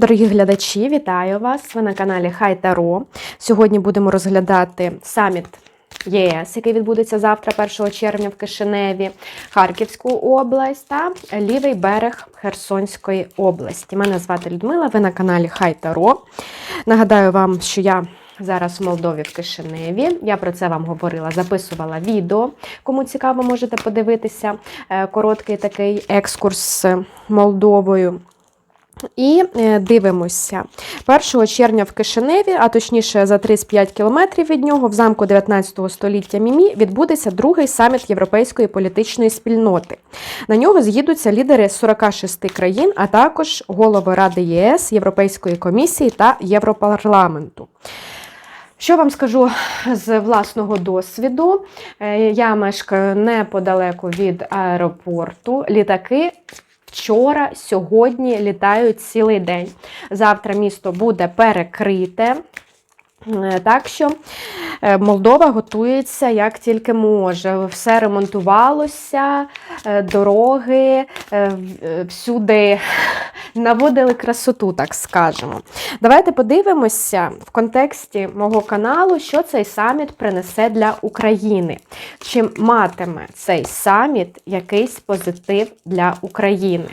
Дорогі глядачі, вітаю вас! Ви на каналі Хай Таро. Сьогодні будемо розглядати саміт ЄС, який відбудеться завтра, 1 червня в Кишиневі, Харківську область та лівий берег Херсонської області. Мене звати Людмила, ви на каналі Хай Таро. Нагадаю вам, що я зараз в Молдові в Кишиневі. Я про це вам говорила, записувала відео. Кому цікаво, можете подивитися Е, короткий такий екскурс з Молдовою. І е, дивимося. 1 червня в Кишиневі, а точніше за 35 кілометрів від нього, в замку 19 століття Мімі, відбудеться другий саміт Європейської політичної спільноти. На нього з'їдуться лідери 46 країн, а також голови Ради ЄС, Європейської комісії та Європарламенту. Що вам скажу з власного досвіду? Е, Я мешкаю неподалеку від аеропорту. Літаки вчора, сьогодні літають цілий день. Завтра місто буде перекрите. Е, Так що е, Молдова готується як тільки може. Все ремонтувалося, е, дороги, всюди наводили красоту, так скажемо. Давайте подивимося в контексті мого каналу, що цей саміт принесе для України. Чи матиме цей саміт якийсь позитив для України?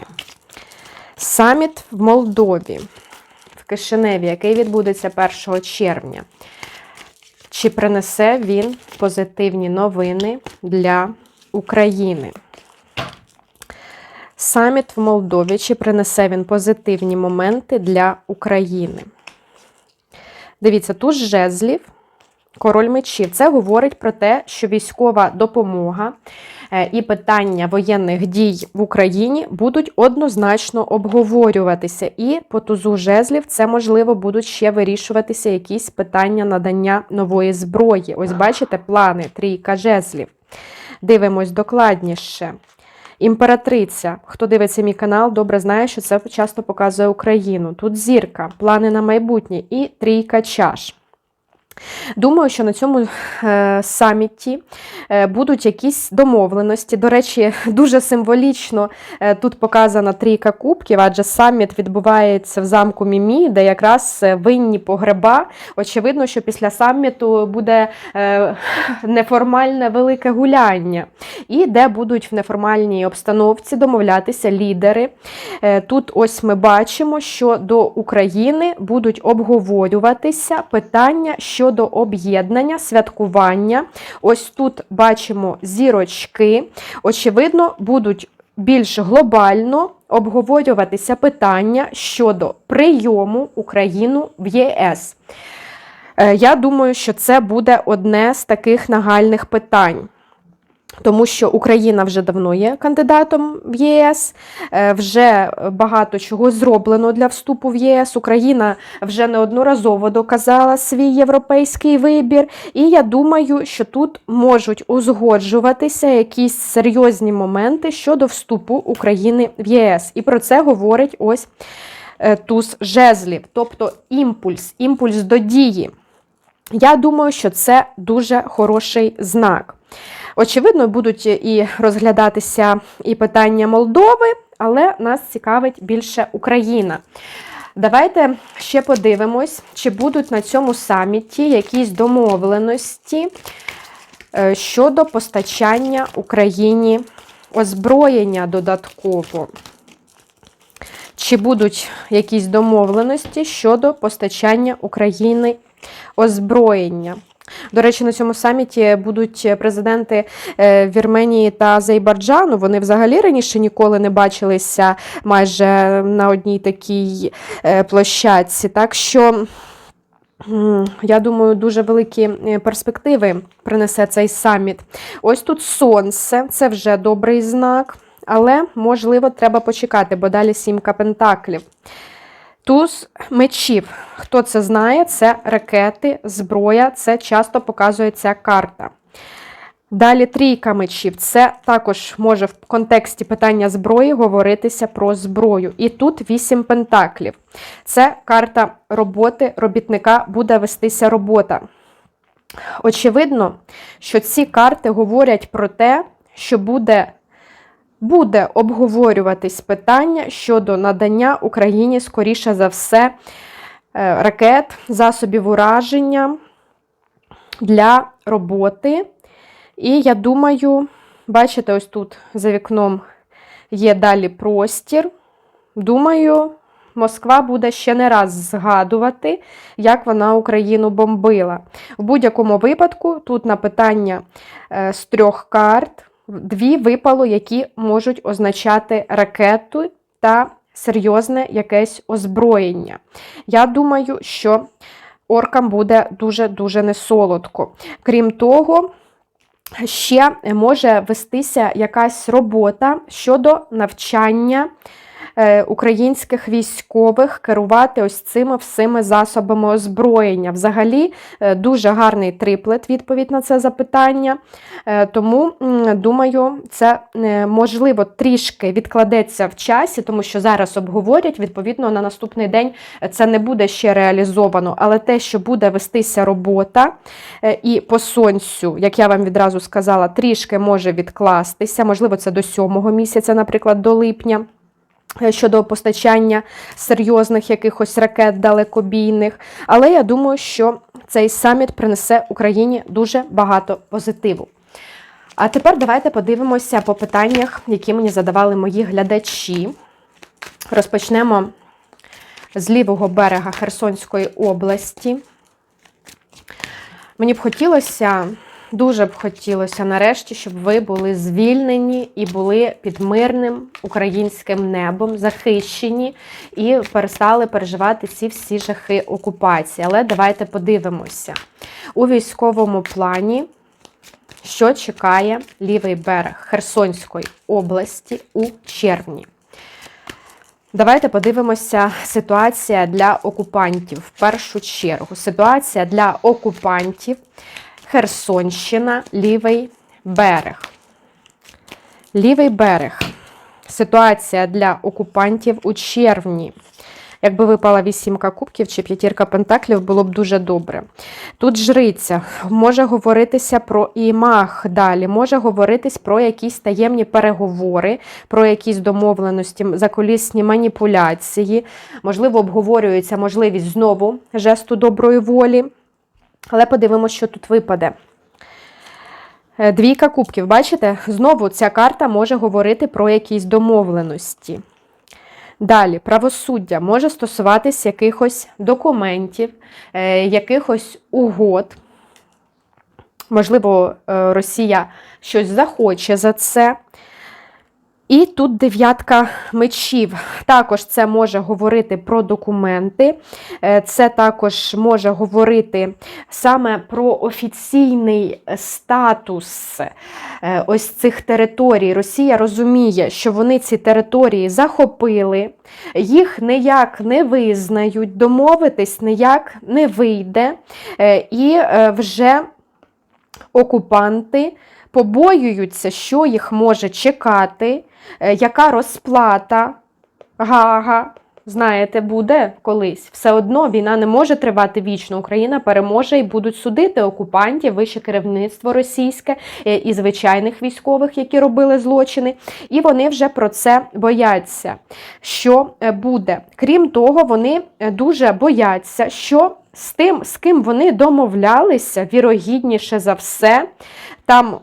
Саміт в Молдові Кишиневі, який відбудеться 1 червня. Чи принесе він позитивні новини для України? Саміт в Молдові. Чи принесе він позитивні моменти для України? Дивіться, тут жезлів, король мечів. Це говорить про те, що військова допомога е, і питання воєнних дій в Україні будуть однозначно обговорюватися. І по тузу жезлів це, можливо, будуть ще вирішуватися якісь питання надання нової зброї. Ось бачите, плани, трійка жезлів. Дивимось докладніше. Імператриця, хто дивиться мій канал, добре знає, що це часто показує Україну. Тут зірка, плани на майбутнє і трійка чаш. Думаю, що на цьому е, саміті е, будуть якісь домовленості. До речі, дуже символічно е, тут показана трійка кубків, адже саміт відбувається в замку Мімі, де якраз винні погреба. Очевидно, що після саміту буде неформальне велике гуляння, і де будуть в неформальній обстановці домовлятися лідери. Тут ось ми бачимо, що до України будуть обговорюватися питання щодо об'єднання, святкування. Ось тут бачимо зірочки. Очевидно, будуть більш глобально обговорюватися питання щодо прийому Україну в ЄС. Е, Я думаю, що це буде одне з таких нагальних питань. Тому що Україна вже давно є кандидатом в ЄС, е, вже багато чого зроблено для вступу в ЄС. Україна вже неодноразово доказала свій європейський вибір. І я думаю, що тут можуть узгоджуватися якісь серйозні моменти щодо вступу України в ЄС. І про це говорить ось е, туз жезлів, тобто імпульс, імпульс до дії. Я думаю, що це дуже хороший знак. Очевидно, будуть і розглядатися і питання Молдови, але нас цікавить більше Україна. Давайте ще подивимось, чи будуть на цьому саміті якісь домовленості е, щодо постачання Україні озброєння додатково. Чи будуть якісь домовленості щодо постачання України озброєння? До речі, на цьому саміті будуть президенти е, Вірменії та Азербайджану. Вони взагалі раніше ніколи не бачилися майже на одній такій е, площадці. Так що. Я думаю, дуже великі е, перспективи принесе цей саміт. Ось тут сонце, це вже добрий знак, але, можливо, треба почекати, бо далі сімка пентаклів. Туз мечів. Хто це знає? Це ракети, зброя, це часто показує ця карта. Далі трійка мечів. Це також може в контексті питання зброї говоритися про зброю. І тут вісім пентаклів. Це карта роботи, робітника буде вестися робота. Очевидно, що ці карти говорять про те, що буде буде обговорюватись питання щодо надання Україні, скоріше за все, е, ракет, засобів ураження для роботи. І я думаю, бачите, ось тут за вікном є далі простір. Думаю, Москва буде ще не раз згадувати, як вона Україну бомбила. В будь-якому випадку, тут на питання е, з трьох карт, дві випало, які можуть означати ракету та серйозне якесь озброєння. Я думаю, що оркам буде дуже-дуже несолодко. Крім того, ще може вестися якась робота щодо навчання. Е, українських військових керувати ось цими всіми засобами озброєння. Взагалі, е, дуже гарний триплет відповідь на це запитання. Е, тому, думаю, це можливо трішки відкладеться в часі, тому що зараз обговорять, відповідно, на наступний день це не буде ще реалізовано, але те, що буде вестися робота, і по сонцю, як я вам відразу сказала, трішки може відкластися, можливо, це до сьомого місяця, наприклад, до липня. Е, щодо постачання серйозних якихось ракет далекобійних. Але я думаю, що цей саміт принесе Україні дуже багато позитиву. А тепер давайте подивимося по питаннях, які мені задавали мої глядачі. Розпочнемо з лівого берега Херсонської області. Мені б хотілося Дуже б хотілося нарешті, щоб ви були звільнені і були під мирним українським небом, захищені і перестали переживати ці всі жахи окупації. Але давайте подивимося у військовому плані, що чекає лівий берег Херсонської області у червні. Давайте подивимося ситуація для окупантів. В першу чергу, ситуація для окупантів. Херсонщина, лівий берег. Лівий берег. Ситуація для окупантів у червні. Якби випала вісімка кубків чи п'ятірка пентаклів, було б дуже добре. Тут жриця, може говоритися про імах далі, може говоритись про якісь таємні переговори, про якісь домовленості, заколісні маніпуляції. Можливо, обговорюється можливість знову жесту доброї волі. Але подивимося, що тут випаде. Е, двійка кубків, бачите? Знову ця карта може говорити про якісь домовленості. Далі, правосуддя може стосуватись якихось документів, е, якихось угод. Можливо, е, Росія щось захоче за це. І тут дев'ятка мечів. Також це може говорити про документи, е, це також може говорити саме про офіційний статус е, ось цих територій. Росія розуміє, що вони ці території захопили, їх ніяк не визнають, домовитись ніяк не вийде. Е, і вже окупанти побоюються, що їх може чекати. Е, яка розплата гага, знаєте, буде колись. Все одно війна не може тривати вічно. Україна переможе і будуть судити окупантів, вище керівництво російське е, і звичайних військових, які робили злочини. І вони вже про це бояться, що е, буде. Крім того, вони дуже бояться, що. З тим, з ким вони домовлялися, вірогідніше за все, там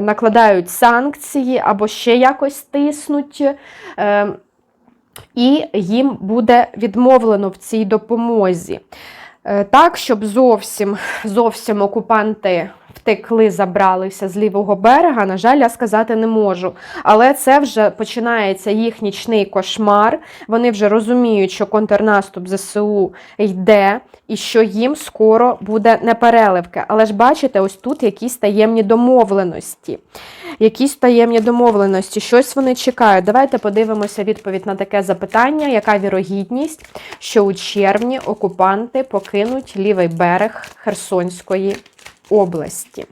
накладають санкції або ще якось тиснуть. Е, і їм буде відмовлено в цій допомозі. Е, так, щоб зовсім зовсім окупанти втекли, забралися з лівого берега, на жаль, я сказати не можу. Але це вже починається їх нічний кошмар. Вони вже розуміють, що контрнаступ ЗСУ йде і що їм скоро буде непереливки. Але ж бачите, ось тут якісь таємні домовленості. Якісь таємні домовленості, щось вони чекають. Давайте подивимося відповідь на таке запитання, яка вірогідність, що у червні окупанти покинуть лівий берег Херсонської області.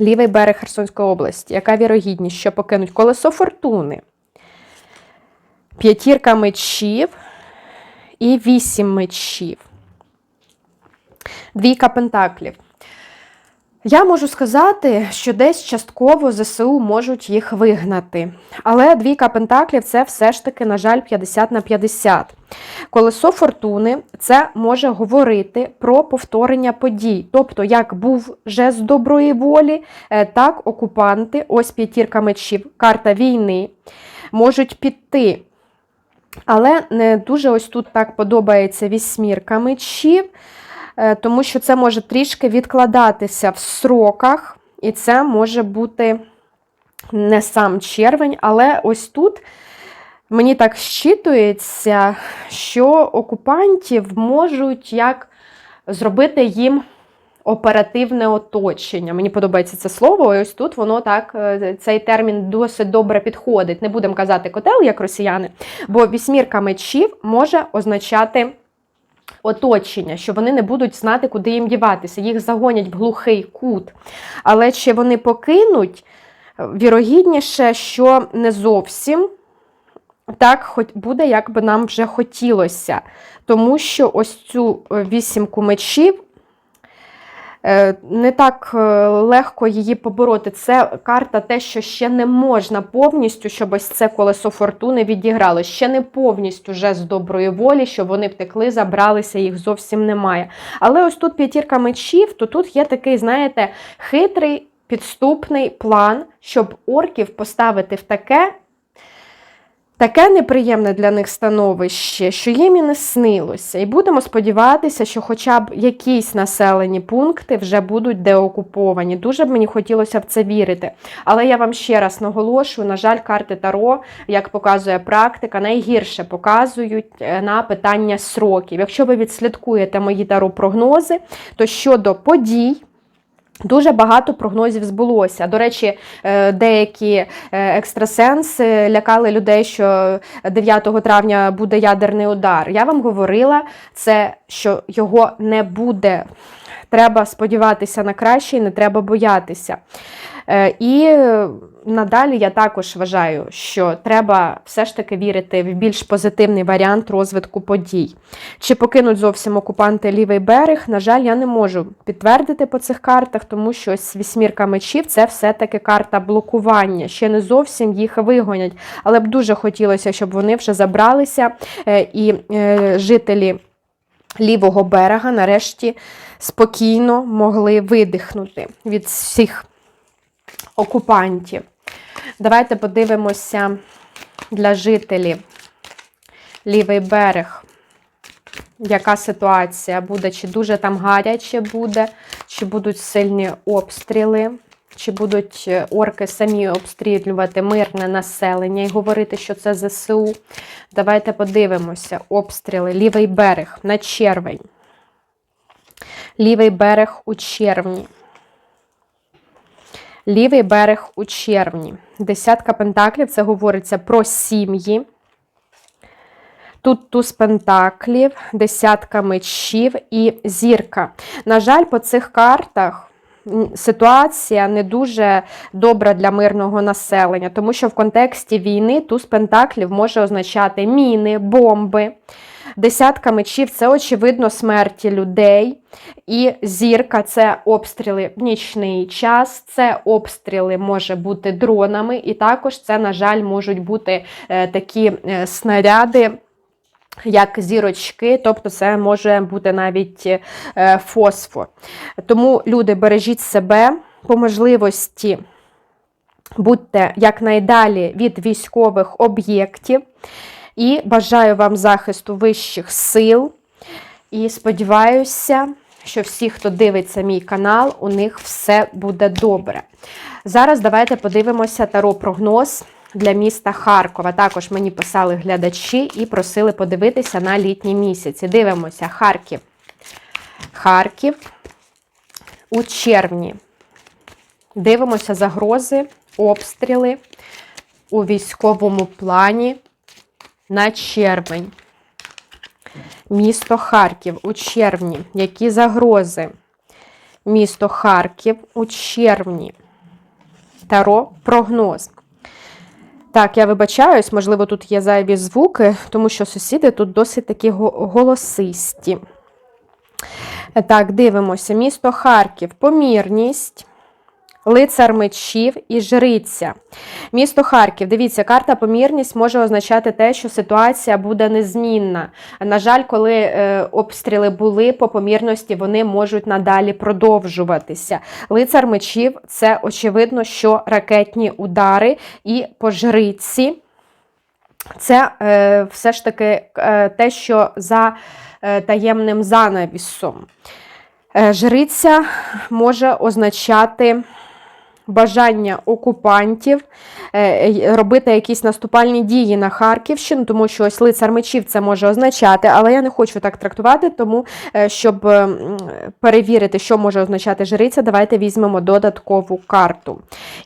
Лівий берег Херсонської області. Яка вірогідність, що покинуть колесо фортуни? П'ятірка мечів і вісім мечів. Двійка пентаклів. Я можу сказати, що десь частково ЗСУ можуть їх вигнати. Але двійка пентаклів це все ж таки, на жаль, 50 на 50. Колесо фортуни це може говорити про повторення подій. Тобто, як був жест доброї волі, е, так окупанти, ось п'ятірка мечів, карта війни, можуть піти. Але не дуже ось тут так подобається вісьмірка мечів. Е, тому що це може трішки відкладатися в сроках, і це може бути не сам червень, але ось тут мені так щитується, що окупантів можуть як зробити їм. Оперативне оточення. Мені подобається це слово, і ось тут воно так, е, цей термін досить добре підходить. Не будемо казати котел, як росіяни, бо вісьмірка мечів може означати оточення, що вони не будуть знати, куди їм діватися. Їх загонять в глухий кут. Але чи вони покинуть, вірогідніше, що не зовсім так хоч буде, як би нам вже хотілося. Тому що ось цю е, вісімку мечів Е, не так е, легко її побороти. Це карта, те, що ще не можна повністю, щоб ось це колесо фортуни відіграло. Ще не повністю вже з доброї волі, щоб вони втекли, забралися, їх зовсім немає. Але ось тут п'ятірка мечів, то тут є такий, знаєте, хитрий підступний план, щоб орків поставити в таке Таке неприємне для них становище, що їм і не снилося. І будемо сподіватися, що хоча б якісь населені пункти вже будуть деокуповані. Дуже б мені хотілося в це вірити. Але я вам ще раз наголошую: на жаль, карти Таро, як показує практика, найгірше показують е, на питання сроків. Якщо ви відслідкуєте мої таро-прогнози, то щодо подій. Дуже багато прогнозів збулося. До речі, е, деякі е, екстрасенси лякали людей, що 9 травня буде ядерний удар. Я вам говорила, це що його не буде. Треба сподіватися на краще і не треба боятися. Е, і надалі я також вважаю, що треба все ж таки вірити в більш позитивний варіант розвитку подій. Чи покинуть зовсім окупанти лівий берег? На жаль, я не можу підтвердити по цих картах, тому що вісьмірка мечів це все-таки карта блокування. Ще не зовсім їх вигонять. Але б дуже хотілося, щоб вони вже забралися е, і е, жителі. Лівого берега нарешті спокійно могли видихнути від всіх окупантів. Давайте подивимося для жителів лівий берег. Яка ситуація буде? Чи дуже там гаряче буде, чи будуть сильні обстріли, чи будуть е, орки самі обстрілювати мирне населення і говорити, що це ЗСУ. Давайте подивимося: обстріли, лівий берег на червень. Лівий берег у червні. Лівий берег у червні. Десятка пентаклів це говориться про сім'ї. Тут туз пентаклів, десятка мечів і зірка. На жаль, по цих картах ситуація не дуже добра для мирного населення, тому що в контексті війни туз пентаклів може означати міни, бомби. Десятка мечів це, очевидно, смерті людей. І зірка це обстріли в нічний час, це обстріли може бути дронами, і також це, на жаль, можуть бути е, такі е, снаряди. Як зірочки, тобто це може бути навіть е, фосфор. Тому, люди, бережіть себе по можливості, будьте якнайдалі від військових об'єктів. І бажаю вам захисту вищих сил. І сподіваюся, що всі, хто дивиться мій канал, у них все буде добре. Зараз давайте подивимося таро-прогноз для міста Харкова. Також мені писали глядачі і просили подивитися на літні місяці. Дивимося, Харків. Харків у червні. Дивимося загрози, обстріли у військовому плані на червень. Місто Харків у червні. Які загрози? Місто Харків у червні. Таро прогноз. Так, я вибачаюсь, можливо, тут є зайві звуки, тому що сусіди тут досить такі голосисті. Так, дивимося. Місто Харків, помірність. Лицар мечів і жриця. Місто Харків. Дивіться, карта помірність може означати те, що ситуація буде незмінна. На жаль, коли е, обстріли були по помірності, вони можуть надалі продовжуватися. Лицар мечів це очевидно, що ракетні удари і по жриці. Це е, все ж таки е, те, що за е, таємним занавісом. Е, жриця може означати бажання окупантів е, робити якісь наступальні дії на Харківщину, тому що ось лицар мечів це може означати, але я не хочу так трактувати, тому е, щоб перевірити, що може означати жриця, давайте візьмемо додаткову карту.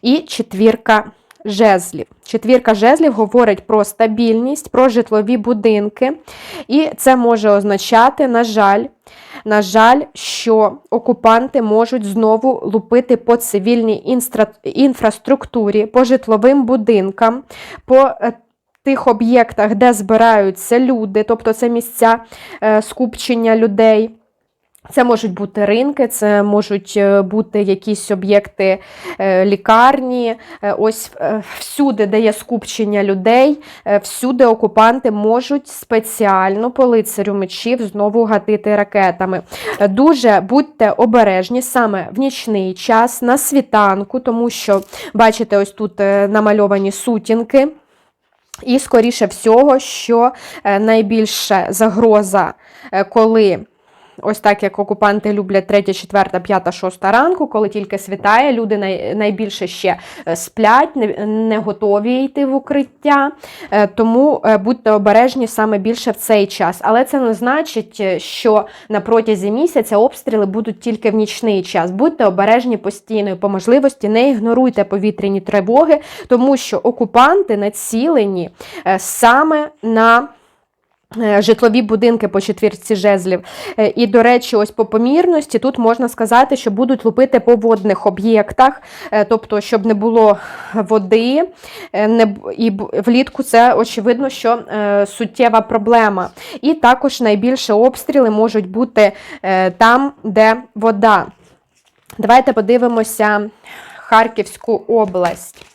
І четвірка. Жезлів. Четвірка жезлів говорить про стабільність, про житлові будинки. І це може означати, на жаль, на жаль, що окупанти можуть знову лупити по цивільній інстра- інфраструктурі, по житловим будинкам, по е, тих об'єктах, де збираються люди, тобто це місця е, скупчення людей. Це можуть бути ринки, це можуть е, бути якісь об'єкти е, лікарні. Е, Ось всюди, де є скупчення людей, всюди окупанти можуть спеціально по лицарю мечів знову гатити ракетами. Дуже будьте обережні саме в нічний час, на світанку, тому що, бачите, ось тут намальовані сутінки. І, скоріше всього, що найбільша загроза, коли ось так як окупанти люблять 3, 4, 5, 6 ранку, коли тільки світає, люди найбільше ще е, сплять, не, готові йти в укриття. Е, Тому е, будьте обережні саме більше в цей час. Але це не значить, що на протязі місяця обстріли будуть тільки в нічний час. Будьте обережні постійно по можливості не ігноруйте повітряні тривоги, тому що окупанти націлені саме на. Е, Житлові будинки по четвірці жезлів. Е, І, до речі, ось по помірності тут можна сказати, що будуть лупити по водних об'єктах, е, тобто, щоб не було води, не, і влітку це очевидно, що суттєва проблема. І також найбільше обстріли можуть бути там, де вода. Давайте подивимося Харківську область.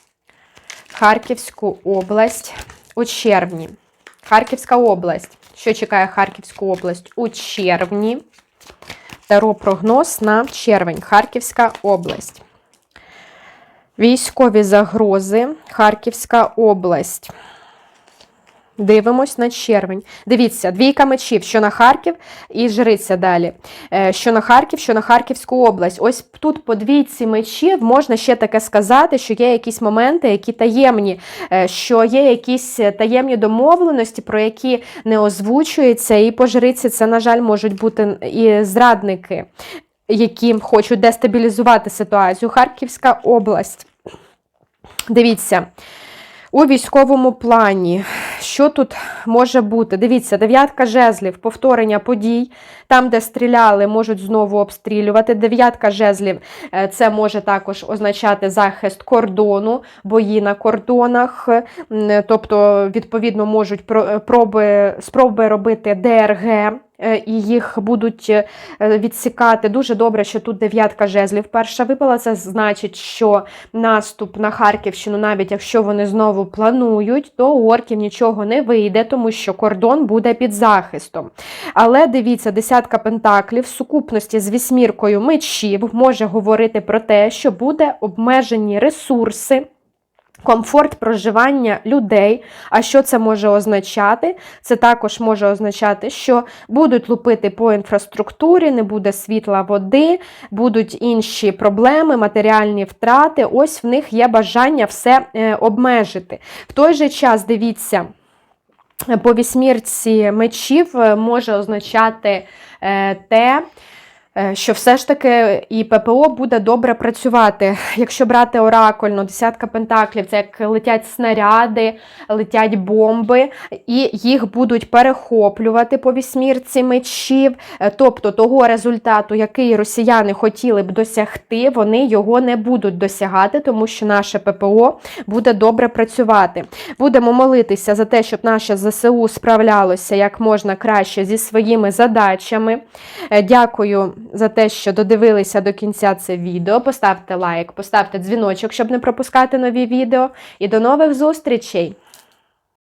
Харківську область у червні. Харківська область. Що чекає Харківську область у червні? Таро прогноз на червень. Харківська область. Військові загрози. Харківська область. Дивимось на червень. Дивіться, двійка мечів, що на Харків, і жриця далі. Е, Що на Харків, що на Харківську область. Ось тут по двійці мечів можна ще таке сказати, що є якісь моменти, які таємні, е, що є якісь таємні домовленості, про які не озвучуються, і по жриці це, на жаль, можуть бути і зрадники, які хочуть дестабілізувати ситуацію. Харківська область. Дивіться. У військовому плані, що тут може бути? Дивіться, дев'ятка жезлів, повторення подій. Там, де стріляли, можуть знову обстрілювати. Дев'ятка жезлів е, це може також означати захист кордону, бої на кордонах. Тобто, відповідно, можуть проби, спроби робити ДРГ. е, І їх будуть е, відсікати. Дуже добре, що тут дев'ятка жезлів перша випала. Це значить, що наступ на Харківщину, навіть якщо вони знову планують, то у орків нічого не вийде, тому що кордон буде під захистом. Але дивіться, десятка пентаклів в сукупності з вісьміркою мечів може говорити про те, що буде обмежені ресурси. Комфорт проживання людей. А що це може означати? Це також може означати, що будуть лупити по інфраструктурі, не буде світла води, будуть інші проблеми, матеріальні втрати. Ось в них є бажання все е, обмежити. В той же час дивіться. По вісьмірці мечів е, може означати те, е, що все ж таки і ППО буде добре працювати. Якщо брати оракульно, десятка пентаклів, це як летять снаряди, летять бомби, і їх будуть перехоплювати по вісьмірці мечів. Е, Тобто того результату, який росіяни хотіли б досягти, вони його не будуть досягати, тому що наше ППО буде добре працювати. Будемо молитися за те, щоб наше ЗСУ справлялося як можна краще зі своїми задачами. Е, Дякую за те, що додивилися до кінця це відео. Поставте лайк, поставте дзвіночок, щоб не пропускати нові відео. І до нових зустрічей!